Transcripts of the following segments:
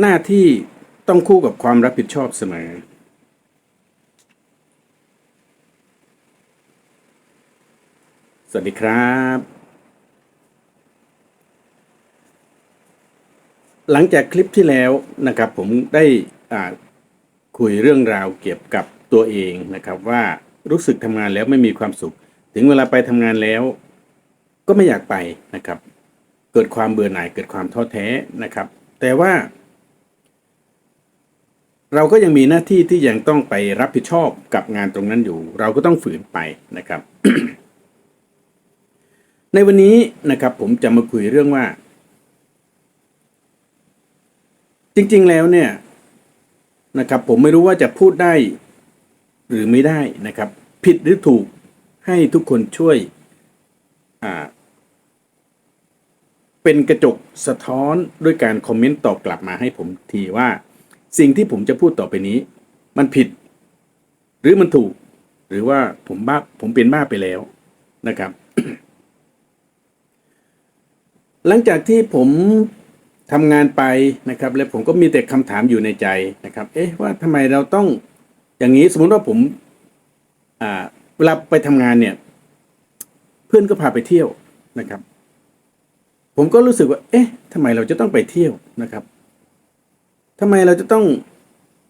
หน้าที่ต้องคู่กับความรับผิดชอบเสมอ สวัสดีครับ หลังจากคลิปที่แล้วนะครับ ผมได้คุยเรื่องราวเกี่ยวกับตัวเองนะครับ ว่ารู้สึกทำงานแล้วไม่มีความสุข ถึงเวลาไปทำงานแล้ว ก็ไม่อยากไปนะครับ เกิดความเบื่อหน่ายเกิดความท้อแท้นะครับ แต่ว่า เราก็ยังมีหน้าที่ที่ยังต้องไปรับผิดชอบกับงานตรงนั้นอยู่ เราก็ต้องฝืนไปนะครับ ในวันนี้นะครับผมจะมาคุยเรื่องว่า จริงๆแล้วเนี่ยนะครับ ผมไม่รู้ว่าจะพูดได้หรือไม่ได้นะครับ ผิดหรือถูกให้ทุกคนช่วยเป็นกระจกสะท้อนด้วยการคอมเมนต์ตอบกลับมาให้ผมทีว่า สิ่งที่ผมจะพูดต่อไปนี้ มันผิด หรือมันถูก หรือว่าผมบ้าผมเป็นบ้าไปแล้วนะครับ หลังจากที่ผมทำงานไปนะครับ แล้วผมก็มีแต่คำถามอยู่ในใจนะครับ เอ๊ะว่าทำไมเราต้องอย่างนี้สมมุติว่าผมอ่าเวลาไปทำงานเนี่ย เพื่อนก็พาไปเที่ยวนะครับ ผมก็รู้สึกว่า เอ๊ะทำไมเราจะต้องไปเที่ยวนะครับ ทำไมเราจะต้อง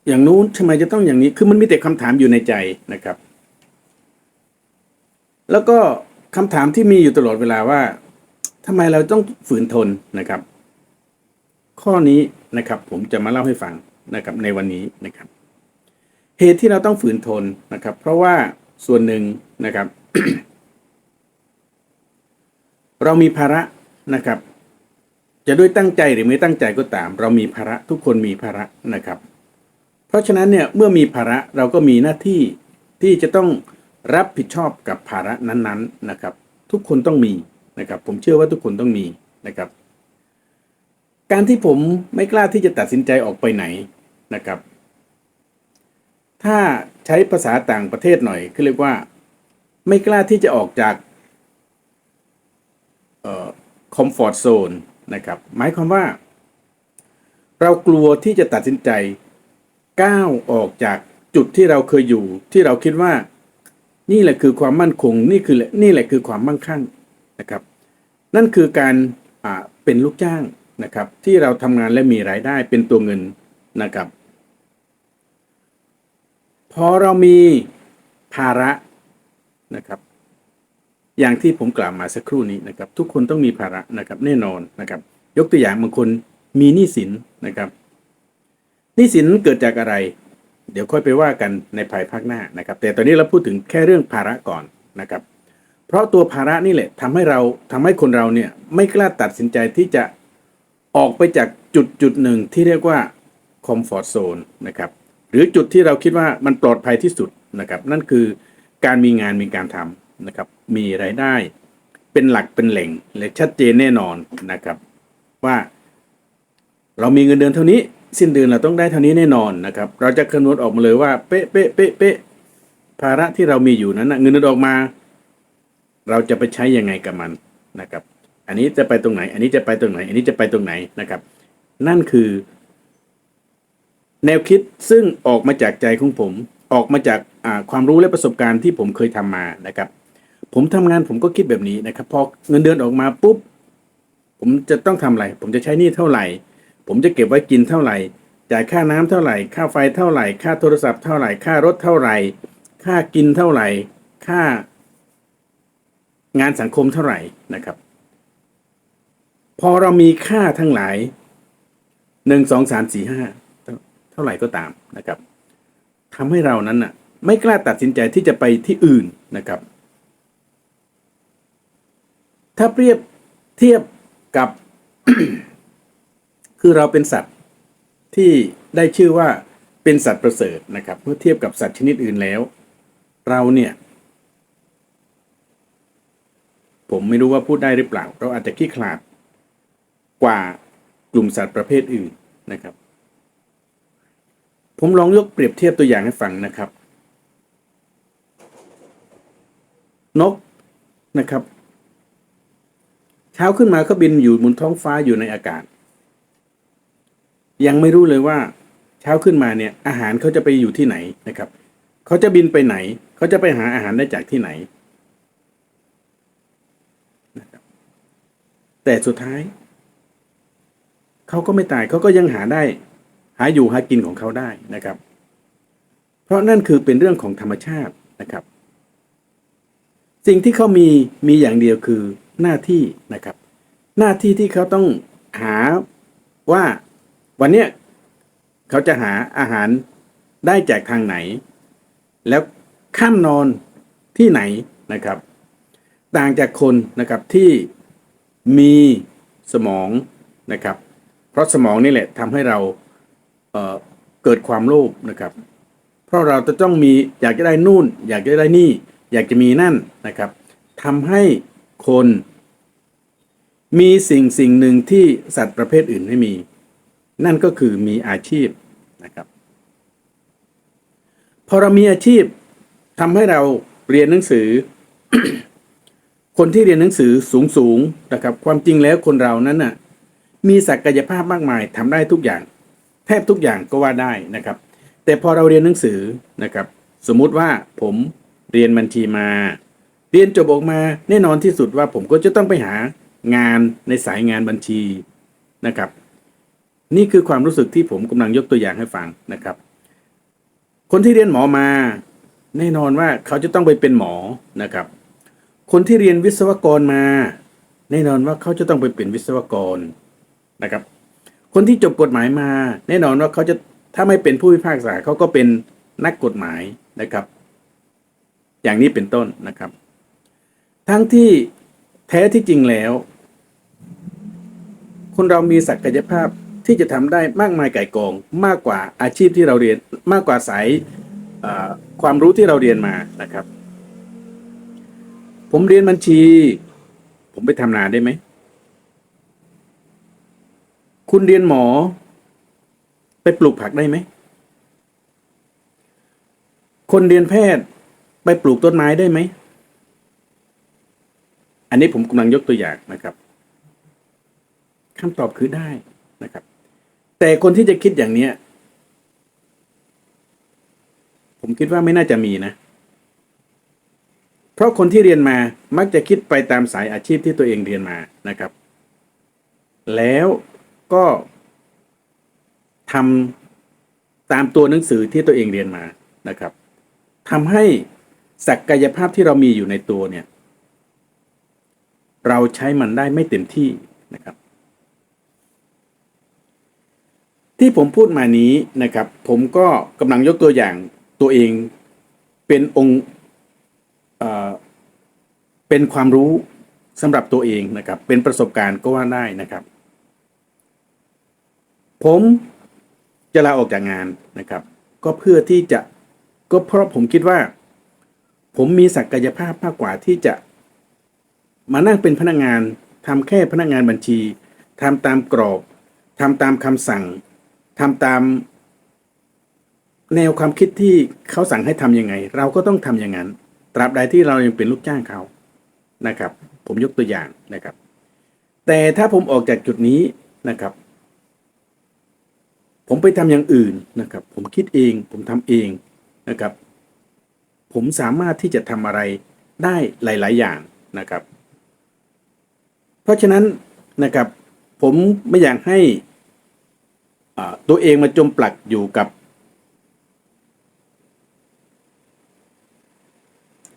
อย่างนู้นทำไมจะต้องอย่างนี้ คือมันมีแต่คำถามอยู่ในใจนะครับ แล้วก็คำถามที่มีอยู่ตลอดเวลาว่าทำไมเราต้องฝืนทนนะครับ ข้อนี้นะครับ ผมจะมาเล่าให้ฟังนะครับ ในวันนี้นะครับ เหตุที่เราต้องฝืนทนนะครับ เพราะว่าส่วนหนึ่งนะครับ เรามีภาระนะครับ จะด้วยตั้งใจหรือไม่ตั้งใจก็ตาม เรามีภาระทุกคนมีภาระนะครับ เพราะฉะนั้นเนี่ยเมื่อมีภาระเราก็มีหน้าที่ที่จะต้องรับผิดชอบกับภาระนั้นๆนะครับ ทุกคนต้องมีนะครับ ผมเชื่อว่าทุกคนต้องมีนะครับ การที่ผมไม่กล้าที่จะตัดสินใจออกไปไหนนะครับ ถ้าใช้ภาษาต่างประเทศหน่อยคือเรียกว่า ไม่กล้าที่จะออกจากคอมฟอร์ z โซน นะครับ หมายความว่า เรากลัวที่จะตัดสินใจก้าวออกจากจุดที่เราเคยอยู่ ที่เราคิดว่า นี่แหละคือความมั่นคง นี่คือนี่แหละคือความมั่งคั่งนะครับ นั่นคือการเป็นลูกจ้างนะครับ ที่เราทำงานและมีรายได้เป็นตัวเงินนะครับ พอเรามีภาระนะครับ อย่างที่ผมกล่าวมาสักครู่นี้นะครับ ทุกคนต้องมีภาระนะครับแน่นอนนะครับ ยกตัวอย่างบางคนมีหนี้สินนะครับหนี้สินเกิดจากอะไร เดี๋ยวค่อยไปว่ากันในภายภาคหน้านะครับ แต่ตอนนี้เราพูดถึงแค่เรื่องภาระก่อนนะครับ เพราะตัวภาระนี่แหละทำให้เราทำให้คนเราเนี่ยไม่กล้าตัดสินใจที่จะออกไปจากจุดจุดหนึ่งที่เรียกว่าคอมฟอร์ z โซนนะครับหรือจุดที่เราคิดว่ามันปลอดภัยที่สุดนะครับ นั่นคือการมีงานมีการทำ นะครับ มีรายได้เป็นหลักเป็นแหล่งและชัดเจนแน่นอนนะครับ ว่าเรามีเงินเดือนเท่านี้ สิ้นเดือนเราต้องได้เท่านี้แน่นอนนะครับ เราจะคำนวณออกมาเลยว่าเป๊ะเป๊ะเป๊ะเป๊ะภาระที่เรามีอยู่นั้นนะเงินเดือนออกมา เราจะไปใช้ยังไงกับมันนะครับ อันนี้จะไปตรงไหน อันนี้จะไปตรงไหน อันนี้จะไปตรงไหนนะครับ นั่นคือ แนวคิดซึ่งออกมาจากใจของผม ออกมาจากความรู้และประสบการณ์ที่ผมเคยทำมานะครับ ผมทำงานผมก็คิดแบบนี้นะครับพอเงินเดือนออกมาปุ๊บ ผมจะต้องทำอะไร ผมจะใช้หนี้เท่าไหร่ ผมจะเก็บไว้กินเท่าไหร่ จ่ายค่าน้ำเท่าไหร่ ค่าไฟเท่าไหร่ ค่าโทรศัพท์เท่าไหร่ ค่ารถเท่าไหร่ ค่ากินเท่าไหร่ ค่า งานสังคมเท่าไหร่นะครับ พอเรามีค่าทั้งหลายหนึ่งสองสามสี่ห้าเท่าไหร่ก็ตามนะครับทำให้เรานั้นน่ะ ไม่กล้าตัดสินใจที่จะไปที่อื่นนะครับ ถ้าเปรียบเทียบกับ คือเราเป็นสัตว์ที่ได้ชื่อว่าเป็นสัตว์ประเสริฐนะครับ เมื่อเทียบกับสัตว์ชนิดอื่นแล้ว เราเนี่ย ผมไม่รู้ว่าพูดได้หรือเปล่า เราอาจจะขี้ขลาดกว่ากลุ่มสัตว์ประเภทอื่นนะครับ ผมลองยกเปรียบเทียบตัวอย่างให้ฟังนะครับ นกนะครับ เช้าขึ้นมาก็บินอยู่บนท้องฟ้าอยู่ในอากาศ ยังไม่รู้เลยว่า เช้าขึ้นมาเนี่ย อาหารเขาจะไปอยู่ที่ไหนนะครับเขาจะบินไปไหนเขาจะไปหาอาหารได้จากที่ไหนนะครับแต่สุดท้ายเขาก็ไม่ตายเขาก็ยังหาได้ หาอยู่หากินของเขาได้นะครับ เพราะนั่นคือเป็นเรื่องของธรรมชาตินะครับ สิ่งที่เขามีมีอย่างเดียวคือ หน้าที่นะครับ หน้าที่ที่เขาต้องหาว่าวันเนี้ยเขาจะหาอาหารได้จากทางไหน แล้วข้ามนอนที่ไหนนะครับ ต่างจากคนนะครับที่มีสมองนะครับ เพราะสมองนี่แหละทำให้เราเเกิดความโลภนะครับ เพราะเราจะต้องมีอยากจะได้นู่น อยากจะได้นี่ อยากจะมีนั่นนะครับทำให้ คน มีสิ่งสิ่งหนึ่งที่สัตว์ประเภทอื่นไม่มี นั่นก็คือมีอาชีพนะครับพอเรามีอาชีพทำให้เราเรียนหนังสือ คนที่เรียนหนังสือสูงสูงๆนะครับ ความจริงแล้วคนเรานั้นน่ะ มีศักยภาพมากมายทำได้ทุกอย่าง แทบทุกอย่างก็ว่าได้นะครับ แต่พอเราเรียนหนังสือนะครับ สมมุติว่าผมเรียนบัญชีมา เรียนจบออกมาแน่นอนที่สุดว่าผมก็จะต้องไปหางานในสายงานบัญชีนะครับ นี่คือความรู้สึกที่ผมกำลังยกตัวอย่างให้ฟังนะครับ คนที่เรียนหมอมา แน่นอนว่าเขาจะต้องไปเป็นหมอนะครับ คนที่เรียนวิศวกรมา แน่นอนว่าเขาจะต้องไปเป็นวิศวกรนะครับ คนที่จบกฎหมายมา แน่นอนว่าเขาจะถ้าไม่เป็นผู้พิพากษาเขาก็เป็นนักกฎหมายนะครับ อย่างนี้เป็นต้นนะครับ ทั้งที่แท้ที่จริงแล้ว คนเรามีศักยภาพที่จะทำได้มากมายไก่กองมากกว่าอาชีพที่เราเรียนมากกว่าสายความรู้ที่เราเรียนมานะครับ ผมเรียนบัญชี ผมไปทำนาได้ไหม คุณเรียนหมอ ไปปลูกผักได้ไหม คนเรียนแพทย์ไปปลูกต้นไม้ได้ไหม อันนี้ผมกำลังยกตัวอย่างนะครับคำตอบคือได้นะครับ แต่คนที่จะคิดอย่างเนี้ย ผมคิดว่าไม่น่าจะมีนะ เพราะคนที่เรียนมามักจะคิดไปตามสายอาชีพที่ตัวเองเรียนมานะครับ แล้วก็ทำตามตัวหนังสือที่ตัวเองเรียนมานะครับทำให้ศักยภาพที่เรามีอยู่ในตัวเนี่ย เราใช้มันได้ไม่เต็มที่นะครับ ที่ผมพูดมานี้นะครับ ผมก็กำลังยกตัวอย่างตัวเองเป็นองค์เป็นความรู้สำหรับตัวเองนะครับ เป็นประสบการณ์ก็ว่าได้นะครับ ผมจะลาออกจากงานนะครับ ก็เพื่อที่จะก็เพราะผมคิดว่า ผมมีศักยภาพมากกว่าที่จะ มานั่งเป็นพนักงานทำแค่พนักงานบัญชีทำตามกรอบทำตามคำสั่งทำตาม แนวความคิดที่เขาสั่งให้ทำยังไง เราก็ต้องทำอย่างนั้น ตราบใดที่เรายังเป็นลูกจ้างเขานะครับ ผมยกตัวอย่างนะครับ แต่ถ้าผมออกจากจุดนี้นะครับ ผมไปทำอย่างอื่นนะครับ ผมคิดเอง ผมทำเองนะครับ ผมสามารถที่จะทำอะไรได้หลาย ๆ อย่างนะครับ เพราะฉะนั้นนะครับผมไม่อยากให้ตัวเองมาจมปลักอยู่กับ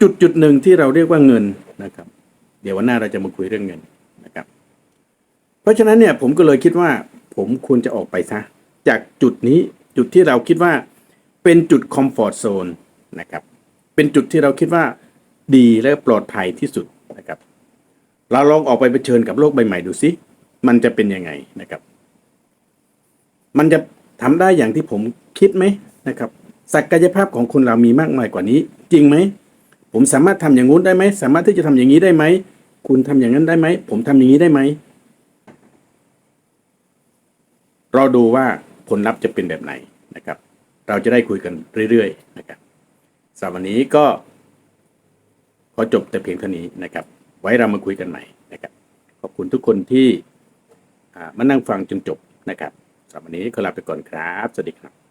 จุดจุดหนึ่งที่เราเรียกว่าเงินนะครับ เดี๋ยววันหน้าเราจะมาคุยเรื่องเงินนะครับ เพราะฉะนั้นเนี่ยผมก็เลยคิดว่า ผมควรจะออกไปซะจากจุดนี้จุดที่เราคิดว่าเป็นจุดคอมฟอร์ z โซนนะครับ เป็นจุดที่เราคิดว่าดีและปลอดภัยที่สุดนะครับ เราลองออกไปเผชิญกับโลกใบใหม่ดูสิมันจะเป็นยังไงนะครับ มันจะทำได้อย่างที่ผมคิดไหมนะครับ ศักยภาพของคนเรามีมากมายกว่านี้ จริงไหม ผมสามารถทำอย่างงู้นได้ไหม สามารถที่จะทำอย่างนี้ได้ไหม คุณทำอย่างนั้นได้ไหม ผมทำอย่างนี้ได้ไหม เรอดูว่าผลลัพธ์จะเป็นแบบไหนนะครับ เราจะได้คุยกันเรื่อยๆนะครับสำหรับวันนี้ก็ขอจบแต่เพียงเท่านี้นะครับ ว้เรามาคุยกันใหม่นะครับ ขอบคุณทุกคนที่มานั่งฟังจนจบนะครับสำหรับวันนี้ขอลาไปก่อนครับ สวัสดีครับ